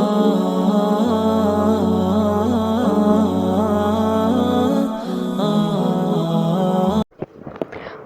Oh.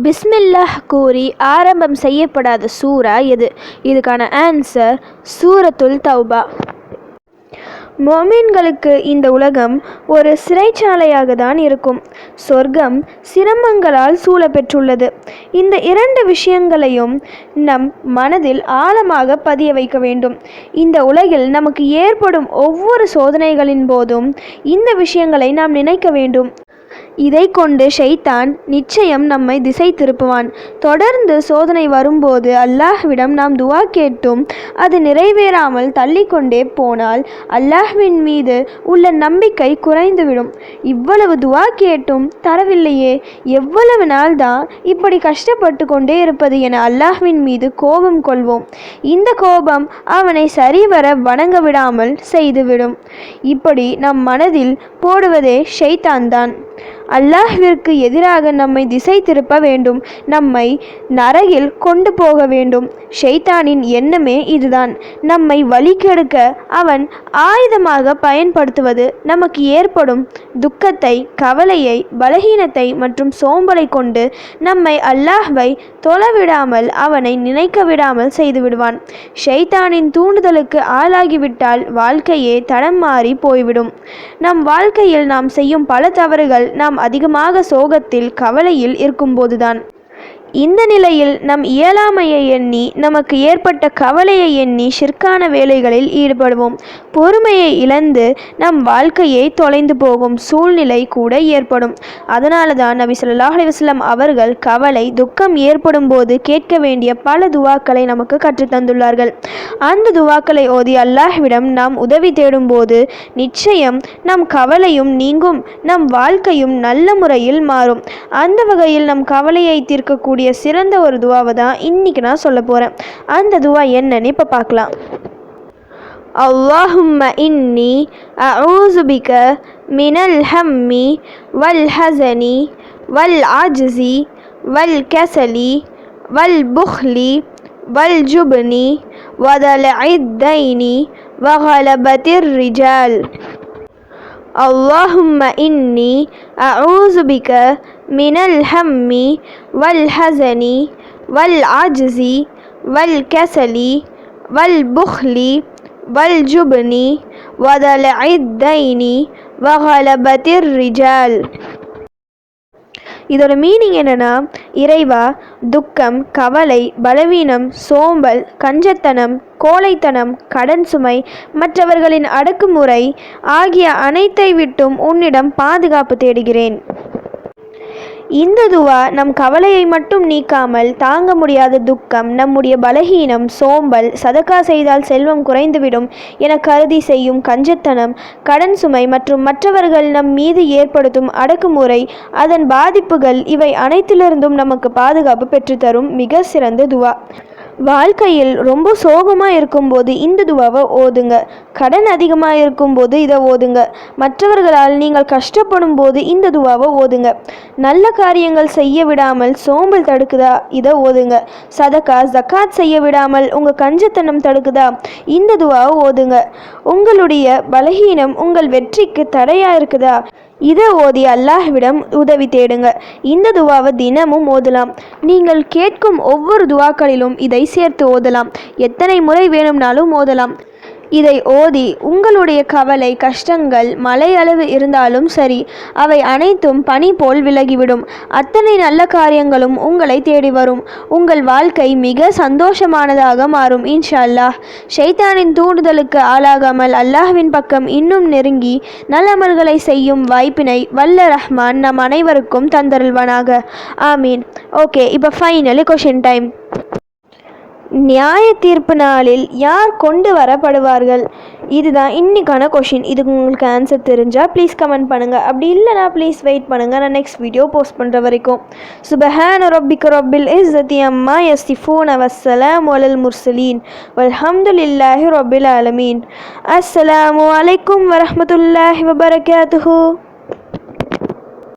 பிஸ்மில்லாஹ் கூறி ஆரம்பம் செய்யப்படாத சூரா எது? இதுக்கான ஆன்சர் சூரத்துல் தௌபா. மொமீன்களுக்கு இந்த உலகம் ஒரு சிறைச்சாலையாக தான் இருக்கும். சொர்க்கம் சிரமங்களால் சூழப்பெற்றுள்ளது. இந்த இரண்டு விஷயங்களையும் நம் மனதில் ஆழமாக பதிய வைக்க வேண்டும். இந்த உலகில் நமக்கு ஏற்படும் ஒவ்வொரு சோதனைகளின் போதும் இந்த விஷயங்களை நாம் நினைக்க வேண்டும். இதை கொண்டு ஷைத்தான் நிச்சயம் நம்மை திசை திருப்புவான். தொடர்ந்து சோதனை வரும்போது அல்லாஹ்விடம் நாம் துவா கேட்டும். அது நிறைவேறாமல் தள்ளிக்கொண்டே போனால் அல்லாஹ்வின் மீது உள்ள நம்பிக்கை குறைந்துவிடும். இவ்வளவு துவா கேட்டும் தரவில்லையே. எவ்வளவு நாள் தான் இப்படி கஷ்டப்பட்டு கொண்டே இருப்பது என அல்லாஹ்வின் மீது கோபம் கொள்வோம். இந்த கோபம் அவனை சரிவர வணங்க விடாமல் செய்துவிடும். இப்படி நம் மனதில் போடுவதே ஷைத்தான் தான். அல்லாஹ்விற்கு எதிராக நம்மை திசை திருப்ப வேண்டும் நம்மை நரகில் கொண்டு போக வேண்டும். ஷைத்தானின் எண்ணமே இதுதான். நம்மை வழிகெடுக்க அவன் ஆயுதமாக பயன்படுத்துவது நமக்கு ஏற்படும் துக்கத்தை கவலையை பலகீனத்தை மற்றும் சோம்பலை கொண்டு நம்மை அல்லாஹ்வை தொலைவிடாமல் அவனை நினைக்க விடாமல் செய்துவிடுவான். ஷைத்தானின் தூண்டுதலுக்கு ஆளாகிவிட்டால் வாழ்க்கையே தடம் மாறி போய்விடும். நம் வாழ்க்கையில் நாம் செய்யும் பல தவறுகள் நாம் அதிகமாக சோகத்தில் கவலையில் இருக்கும்போதுதான். இந்த நிலையில் நம் இயலாமையை எண்ணி நமக்கு ஏற்பட்ட கவலையை எண்ணி ஷிர்கான வேலைகளில் ஈடுபடுவோம். பொறுமையை இழந்து நம் வாழ்க்கையை தொலைந்து போகும் சூழ்நிலை கூட ஏற்படும். அதனால தான் நபி சொல்லாஹ் அலைஹி அவர்கள் கவலை துக்கம் ஏற்படும் போது கேட்க வேண்டிய பல துவாக்களை நமக்கு கற்றுத்தந்துள்ளார்கள். அந்த துவாக்களை ஓதி அல்லாஹ்விடம் நாம் உதவி தேடும்போது நிச்சயம் நம் கவலையும் நீங்கும் நம் வாழ்க்கையும் நல்ல முறையில் மாறும். அந்த வகையில் நம் கவலையை தீர்க்கக்கூடிய சிறந்த ஒரு துவாவை தான் இன்னைக்கு நான் சொல்ல போகிறேன் அந்த துவா என்னன்னு இப்போ பார்க்கலாம் اللهم إني أعوذ بك من الهم والحزن والعجز والكسل والبخل والجبن ودلع الدين وغلبة الرجال اللهم إني أعوذ بك من الهم والحزن والعجز والكسل والبخل والجبن ودلع الدين وغلبة الرجال இதோட மீனிங் என்னன்னா இறைவா துக்கம் கவலை பலவீனம் சோம்பல் கஞ்சத்தனம் கோழைத்தனம் கடன் சுமை மற்றவர்களின் அடக்குமுறை ஆகிய அனைத்தை விட்டும் உன்னிடம் பாதுகாப்பு தேடுகிறேன். இந்த துவா நம் கவலையை மட்டும் நீக்காமல் தாங்க முடியாத துக்கம் நம்முடைய பலகீனம் சோம்பல் சதக்கா செய்தால் செல்வம் குறைந்துவிடும் என கருதி செய்யும் கஞ்சத்தனம் கடன் சுமை மற்றும் மற்றவர்கள் நம் மீது ஏற்படுத்தும் அடக்குமுறை அதன் பாதிப்புகள் இவை அனைத்திலிருந்தும் நமக்கு பாதுகாப்பு பெற்றுத்தரும் மிக சிறந்த துவா. வாழ்க்கையில் ரொம்ப சோகமாக இருக்கும்போது இந்த துவாவை ஓதுங்க. கடன் அதிகமாக இருக்கும்போது இதை ஓதுங்க. மற்றவர்களால் நீங்கள் கஷ்டப்படும் போது இந்த துவாவை ஓதுங்க. நல்ல காரியங்கள் செய்ய விடாமல் சோம்பல் தடுக்குதா? இதை ஓதுங்க. சதக்கா ஜக்காத் செய்ய விடாமல் உங்கள் கஞ்சத்தனம் தடுக்குதா? இந்த துவாவை ஓதுங்க. உங்களுடைய பலகீனம் உங்கள் வெற்றிக்கு தடையாக இருக்குதா? இதை ஓதி அல்லாஹ்விடம் உதவி தேடுங்க. இந்த துவாவை தினமும் ஓதலாம். நீங்கள் கேட்கும் ஒவ்வொரு துவாக்களிலும் இதை சேர்த்து ஓதலாம். எத்தனை முறை வேணும்னாலும் ஓதலாம். இதை ஓதி உங்களுடைய கவலை கஷ்டங்கள் மலையளவு இருந்தாலும் சரி அவை அனைத்தும் பனி போல் விலகிவிடும். அத்தனை நல்ல காரியங்களும் உங்களை தேடி வரும். உங்கள் வாழ்க்கை மிக சந்தோஷமானதாக மாறும் இன்ஷா அல்லாஹ் ஷைத்தானின் தூண்டுதலுக்கு ஆளாகாமல் அல்லாஹ்வின் பக்கம் இன்னும் நெருங்கி நல்லமல்களை செய்யும் வாய்ப்பினை வல்ல ரஹ்மான் நம் அனைவருக்கும் தந்தருள்வனாக. ஆமீன். ஓகே இப்போ ஃபைனலி கொஷின் டைம் நியாய தீர்ப்பு நாளில் யார் கொண்டு வரப்படுவார்கள்? இதுதான் இன்னைக்கான கொஷின் இதுக்கு உங்களுக்கு ஆன்சர் தெரிஞ்சால் ப்ளீஸ் கமெண்ட் பண்ணுங்கள் அப்படி இல்லைனா ப்ளீஸ் வெயிட் பண்ணுங்கள் நான் நெக்ஸ்ட் வீடியோ போஸ்ட் பண்ணுற வரைக்கும். சுபஹான் ரொபிக் ரொபில் இஸ் இஸ்ஸதி அம்மா யஸ்திஃபூன் வஸ்ஸலாம் ஒலல் முர்சலீன் வல்ஹம்துலில்லாஹி ரொபில் அலமீன் அஸ்ஸலாமு அலைக்கும் வரமத்துல்லாஹி வபரகாத்துஹு.